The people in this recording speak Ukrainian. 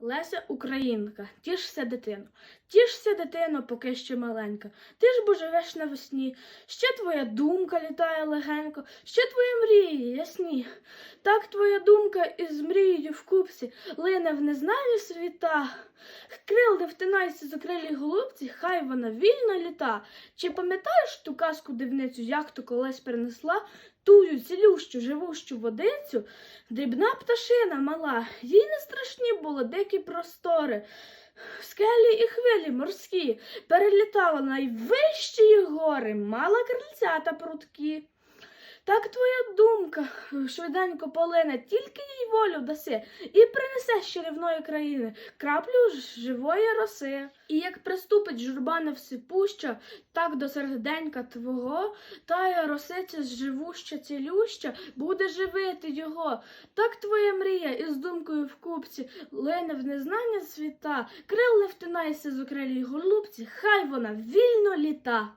Леся Українка, тішся дитино, тішся дитино, поки ще маленька. Ти ж бо живеш навесні, ще твоя думка літає легенько, ще твої мрії ясні. Так твоя думка із мрією в купці лине в незнані світа. Крил не втинайся з окрилій голубці, хай вона вільно літа. Чи пам'ятаєш ту казку дивницю, як то колись принесла тую цілющу, живущу водицю? Дрібна пташина мала, їй не страшні були дикі простори. Скелі і хвилі морські перелітала найвищі гори, мала крильця та прутки. Так твоя думка швиденько полине, тільки їй волю даси, і принесе з чарівної країни краплю живої роси. І як приступить журба невсипуща, так до серденька твого, тая росиця живуща, цілюща, буде живити його. Так твоя мрія із думкою в купці лине в незнання світа, крил не втинайся з окрилій голубці, хай вона вільно літа.